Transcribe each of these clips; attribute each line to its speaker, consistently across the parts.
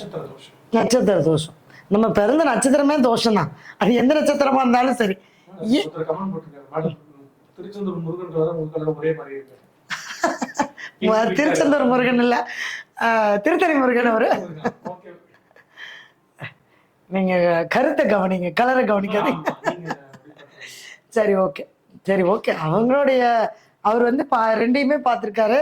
Speaker 1: நட்சத்திர தோஷம்.
Speaker 2: நட்சத்திர தோஷம். நம்ம பிறந்த நட்சத்திரமே தோஷம் தான் அது எந்த நட்சத்திரமா இருந்தாலும் சரி.
Speaker 1: திருச்செந்தூர் முருகன்
Speaker 2: இல்ல. திருத்தணி முருகன் அவரு. நீங்க கருத்தை கவனிங்க கலரை கவனிக்காதீங்க சரி ஓகே. சரி ஓகே. அவங்களுடைய அவர் வந்து பா ரெண்டையுமே பார்த்துருக்காரு.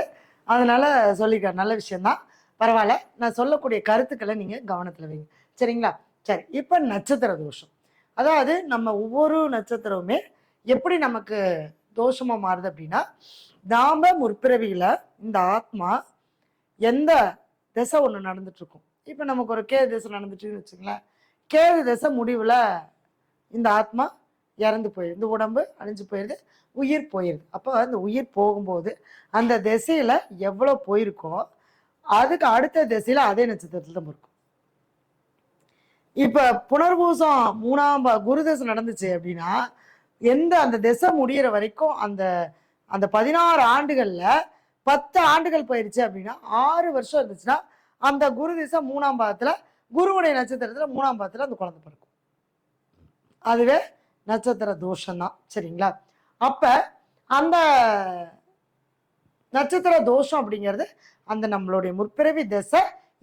Speaker 2: அதனால சொல்லியிருக்காரு நல்ல விஷயம்தான். பரவாயில்ல நான் சொல்லக்கூடிய கருத்துக்களை நீங்கள் கவனத்தில் வைங்க. சரிங்களா? சரி இப்போ நட்சத்திர தோஷம். அதாவது நம்ம ஒவ்வொரு நட்சத்திரமுமே எப்படி நமக்கு தோஷமாக மாறுது அப்படின்னா நாம முற்பிறவியில் இந்த ஆத்மா எந்த திசை ஒன்று நடந்துட்டுருக்கும். இப்போ நமக்கு ஒரு கேது திசை நடந்துட்டுன்னு வச்சுங்களேன் கேது திசை முடிவில் இந்த ஆத்மா இறந்து போயிடுது இந்த உடம்பு அழிஞ்சு போயிடுது உயிர் போயிடுது அப்போ அந்த உயிர் போகும்போது அந்த திசையில் எவ்வளோ போயிருக்கோ அதுக்கு அடுத்த திசையில அதே நட்சத்திரத்துல தான் இருக்கும். இப்ப புனர்பூசம் மூணாம் பா- குரு தசை நடந்துச்சு அப்படின்னா எந்த அந்த திசை முடியிற வரைக்கும் அந்த அந்த பதினாறு ஆண்டுகள்ல பத்து ஆண்டுகள் போயிருச்சு அப்படின்னா ஆறு வருஷம் இருந்துச்சுன்னா அந்த குரு திசை மூணாம் பாதத்துல குருவுடைய நட்சத்திரத்துல மூணாம் பாதத்துல அந்த குழந்தை பிறக்கும். அதுவே நட்சத்திர தோஷம்தான். சரிங்களா? அப்ப அந்த நட்சத்திர தோஷம் அப்படிங்கிறது அந்த நம்மளுடைய முற்பிறவி திசை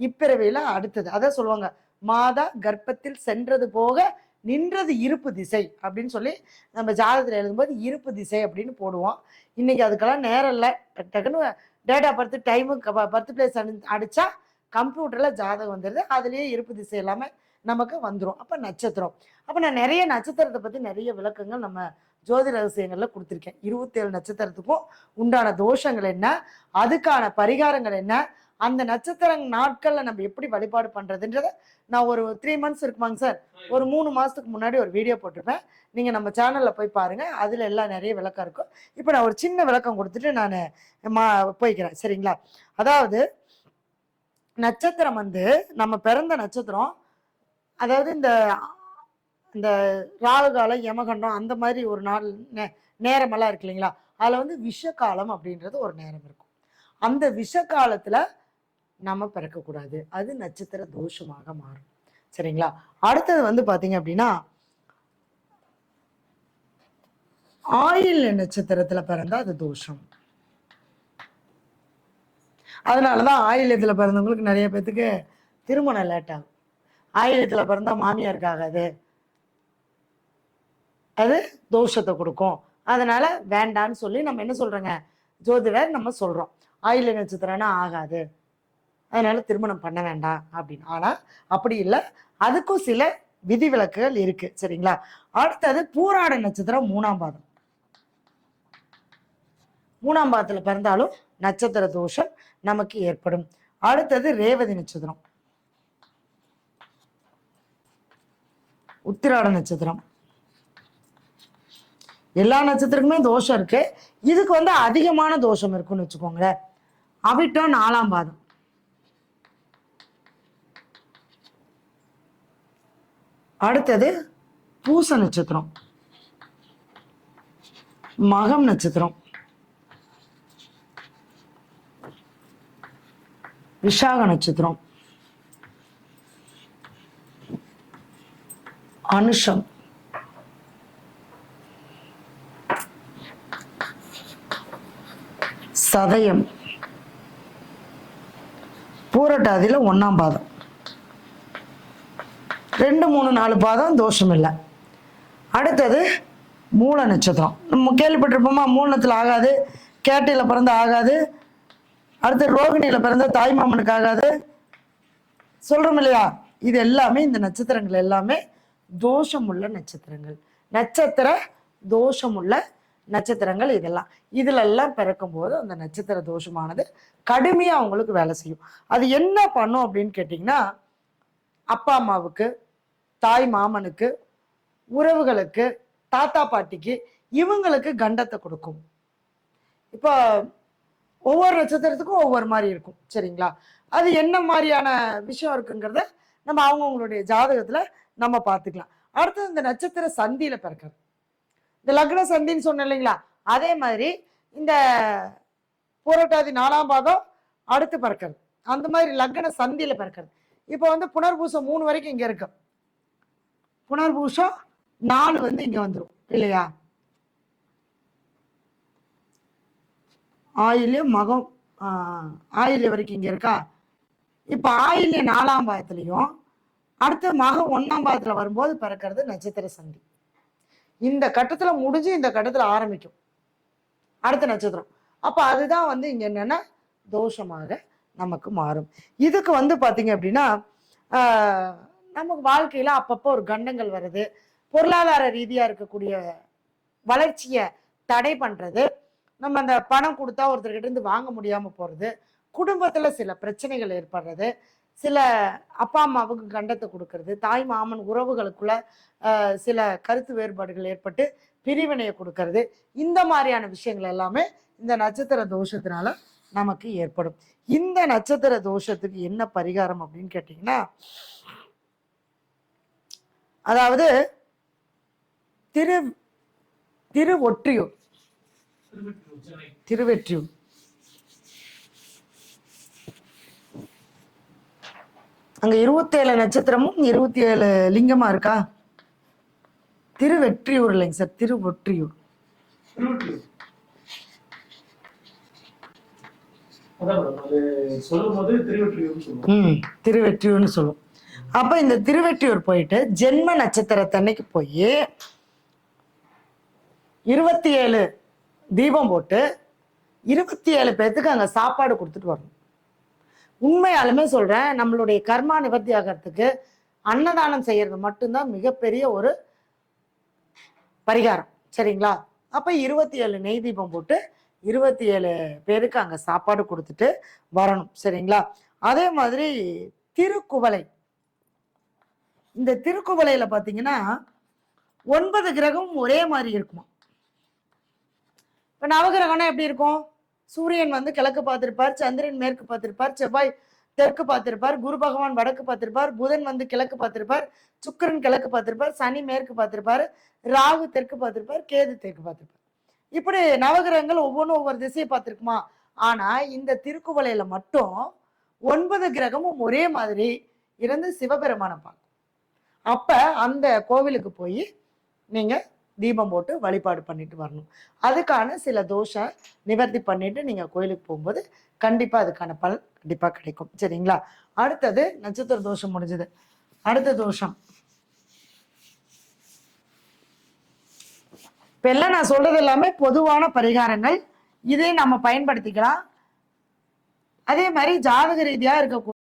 Speaker 2: இப்பிறவியில அடுத்தது. அதான் சொல்லுவாங்க மாதா கர்ப்பத்தில் சென்றது போக நின்றது இருப்பு திசை அப்படின்னு சொல்லி நம்ம ஜாதகத்தில் எழுதும்போது இருப்பு திசை அப்படின்னு போடுவோம். இன்னைக்கு அதுக்கெல்லாம் நேரம் இல்லை. டக்கு டக்குன்னு date of birth time birth place அடித்தா கம்ப்யூட்டரில் ஜாதகம் வந்துடுது. அதுலேயே இருப்பு திசை எல்லாமே நமக்கு வந்துடும் அப்போ நட்சத்திரம். அப்போ நான் நிறைய நட்சத்திரத்தை பற்றி நிறைய விளக்கங்கள் நம்ம ஜோதி ரகசியங்களில் கொடுத்துருக்கேன். இருபத்தேழு நட்சத்திரத்துக்கும் உண்டான தோஷங்கள் என்ன? அதுக்கான பரிகாரங்கள் என்ன? அந்த நட்சத்திர நாட்களில் நம்ம எப்படி வழிபாடு பண்ணுறதுன்றத நான் ஒரு த்ரீ மந்த்ஸ் இருக்குமாங்க சார். ஒரு மூணு மாதத்துக்கு முன்னாடி ஒரு வீடியோ போட்டிருப்பேன். நீங்கள் நம்ம சேனலில் போய் பாருங்கள் அதில் எல்லாம் நிறைய விளக்கம் இருக்கும். இப்போ நான் ஒரு சின்ன விளக்கம் கொடுத்துட்டு நான் மா போய்க்கிறேன். சரிங்களா? அதாவது நட்சத்திரம் வந்து நம்ம பிறந்த நட்சத்திரம் அதாவது இந்த இந்த ராகு காலம் யமகண்டம் அந்த மாதிரி ஒரு நாள் நே நேரமெல்லாம் இருக்கு இல்லைங்களா? அதில் வந்து விஷகாலம் அப்படின்றது ஒரு நேரம் இருக்கும். அந்த விஷகாலத்தில் நம்ம பிறக்கக்கூடாது. அது நட்சத்திர தோஷமாக மாறும். சரிங்களா? அடுத்தது வந்து பார்த்தீங்க அப்படின்னா ஆயில் நட்சத்திரத்தில் பிறந்தால் அது தோஷம். அதனால தான் ஆயிலத்தில் பிறந்தவங்களுக்கு நிறைய பேத்துக்கு திருமணம் லேட் ஆகும். பிறந்தால் பிறந்தா மாமியாருக்கு ஆகாது அது தோஷத்தை கொடுக்கும். அதனால வேண்டான்னு சொல்லி நம்ம என்ன சொல்றோங்க? ஜோதிடர் நம்ம சொல்றோம். ஆயில்ய நட்சத்திரம்னா ஆகாது. அதனால திருமணம் பண்ண வேண்டாம் அப்படின்னு. ஆனா அப்படி இல்லை. அதுக்கும் சில விதிவிலக்குகள் இருக்கு. சரிங்களா? அடுத்தது பூராட நட்சத்திரம் மூணாம் பாதம். மூணாம் பாதத்துல பிறந்தாலும் நட்சத்திர தோஷம் நமக்கு ஏற்படும். அடுத்தது ரேவதி நட்சத்திரம். உத்திராட நட்சத்திரம். எல்லா நட்சத்திரக்குமே தோஷம் இருக்கு. இதுக்கு வந்து அதிகமான தோஷம் இருக்குன்னு வச்சுக்கோங்களேன். அவிட்டம் நாலாம் பாதம். அடுத்தது பூச நட்சத்திரம். மகம் நட்சத்திரம். விஷாக நட்சத்திரம். அனுஷம். சதயம். பூரட்டாதியில் ஒன்றாம் பாதம். ரெண்டு மூணு நாலு பாதம் தோஷம் இல்லை அடுத்தது மூல நட்சத்திரம். நம்ம கேள்விப்பட்டிருப்போமா மூலத்தில் ஆகாது கேட்டையில் பிறந்த ஆகாது அடுத்து ரோகிணியில் பிறந்த தாய்மாமனுக்கு ஆகாது. சொல்றோம் இல்லையா? இது எல்லாமே இந்த நட்சத்திரங்கள் எல்லாமே தோஷமுள்ள நட்சத்திரங்கள். நட்சத்திர தோஷமுள்ள நட்சத்திரங்கள் இதெல்லாம். இதிலெல்லாம் பிறக்கும்போது அந்த நட்சத்திர தோஷமானது கடுமையாக அவங்களுக்கு வேலை செய்யும். அது என்ன பண்ணும் அப்படின்னு கேட்டிங்கன்னா அப்பா அம்மாவுக்கு தாய் மாமனுக்கு உறவுகளுக்கு தாத்தா பாட்டிக்கு இவங்களுக்கு கண்டத்தை கொடுக்கும். இப்போ ஒவ்வொரு நட்சத்திரத்துக்கும் ஒவ்வொரு மாதிரி இருக்கும் சரிங்களா? அது என்ன மாதிரியான விஷயம் இருக்குங்கிறத நம்ம அவங்கவுங்களுடைய ஜாதகத்தில் நம்ம பார்த்துக்கலாம். அடுத்தது இந்த நட்சத்திர சந்தியில் பிறக்கிறது. இந்த லக்ன சந்தின்னு சொன்னேன் இல்லைங்களா? அதே மாதிரி இந்த பூரட்டாதி நாலாம் பாதம் அடுத்து பிறக்கிறது. அந்த மாதிரி லக்ன சந்தியில் பிறக்கிறது. இப்போ வந்து புனர்பூசம் மூணு வரைக்கும் இங்கே இருக்கு. புனர்பூசம் நாலு வந்து இங்கே வந்துடும் இல்லையா? ஆயில்யம் மகம் ஆஹ், ஆயில்யம் வரைக்கும் இங்கே இருக்கா? இப்போ ஆயில்ய நாலாம் பாதத்துலேயும் அடுத்து மகம் ஒன்றாம் பாதத்தில் வரும்போது பிறக்கிறது நட்சத்திர சந்தி. இந்த கட்டத்தில் முடிஞ்சு இந்த கட்டத்தில் ஆரம்பிக்கும். அடுத்த நட்சத்திரம். அப்போ அதுதான் வந்து இங்கே என்னென்னா தோஷமாக நமக்கு மாறும். இதுக்கு வந்து பார்த்தீங்க அப்படின்னா நமக்கு வாழ்க்கையில் அப்பப்போ ஒரு கண்டங்கள் வருது. பொருளாதார ரீதியாக இருக்கக்கூடிய வளர்ச்சியை தடை பண்ணுறது நம்ம அந்த பணம் கொடுத்தா ஒருத்தர்கிட்ட இருந்து வாங்க முடியாமல் போகிறது குடும்பத்தில் சில பிரச்சனைகள் ஏற்படுறது. சில அப்பா அம்மாவுக்கு கண்டத்தை கொடுக்கறது தாய் மாமன் உறவுகளுக்குள்ள சில கருத்து வேறுபாடுகள் ஏற்பட்டு பிரிவினையை கொடுக்கறது இந்த மாதிரியான விஷயங்கள் எல்லாமே இந்த நட்சத்திர தோஷத்தினால நமக்கு ஏற்படும். இந்த நட்சத்திர தோஷத்துக்கு என்ன பரிகாரம் அப்படின்னு கேட்டிங்கன்னா அதாவது திரு திரு ஒற்றியூர்
Speaker 1: திருவெற்றியூர், சென்னை.
Speaker 2: திருவெற்றியூர் அங்க இருபத்தேழு நட்சத்திரமும் இருபத்தி ஏழு லிங்கமா இருக்கா? திருவெற்றியூர் இல்லைங்க சார் திருவொற்றியூர். திருவெற்றியூர்னு சொல்லுவோம். அப்ப இந்த திருவெற்றியூர் போயிட்டு ஜென்ம நட்சத்திரத்தன்னைக்கு போய் இருபத்தி ஏழு தீபம் போட்டு இருபத்தி ஏழு பேர்த்துக்கு அங்க சாப்பாடு கொடுத்துட்டு வரணும். உண்மையாலுமே சொல்றேன் நம்மளுடைய கர்மா நிவர்த்தி ஆகிறதுக்கு அன்னதானம் செய்யறது மட்டும்தான் மிகப்பெரிய ஒரு பரிகாரம். சரிங்களா? அப்ப இருபத்தி ஏழு நெய் தீபம் போட்டு இருபத்தி ஏழு பேருக்கு அங்க சாப்பாடு கொடுத்துட்டு வரணும். சரிங்களா? அதே மாதிரி திருக்குவளை. இந்த திருக்குவளையில பாத்தீங்கன்னா ஒன்பது கிரகம் ஒரே மாதிரி இருக்குமா? இப்ப நவகிரகம்னா எப்படி இருக்கும்? சூரியன் வந்து கிழக்கு பார்த்திருப்பார் சந்திரன் மேற்கு பார்த்திருப்பார் செவ்வாய் தெற்கு பார்த்திருப்பார் குரு பகவான் வடக்கு பார்த்திருப்பார் புதன் வந்து கிழக்கு பார்த்திருப்பார் சுக்கிரன் கிழக்கு பார்த்திருப்பார் சனி மேற்கு பார்த்திருப்பார் ராகு தெற்கு பார்த்திருப்பார் கேது தெற்கு பார்த்திருப்பார். இப்படி நவகிரகங்கள் ஒவ்வொன்றும் ஒவ்வொரு திசையை பார்த்திருக்குமா? ஆனா இந்த திருக்குவளையில மட்டும் ஒன்பது கிரகமும் ஒரே மாதிரி இருந்து சிவபெருமானை பார்க்கும். அப்ப அந்த கோவிலுக்கு போய் நீங்க தீபம் போட்டு வழிபாடு பண்ணிட்டு வரணும். அதுக்கான சில தோஷம் நிவர்த்தி பண்ணிட்டு நீங்க கோயிலுக்கு போகும்போது கண்டிப்பா அதுக்கான பலன் கண்டிப்பா கிடைக்கும். சரிங்களா? அடுத்தது நட்சத்திர தோஷம் முடிஞ்சது. அடுத்த தோஷம். இப்ப எல்லாம் நான் சொல்றது எல்லாமே பொதுவான பரிகாரங்கள். இதை நம்ம பயன்படுத்திக்கலாம். அதே மாதிரி ஜாதக ரீதியா இருக்கக்கூடிய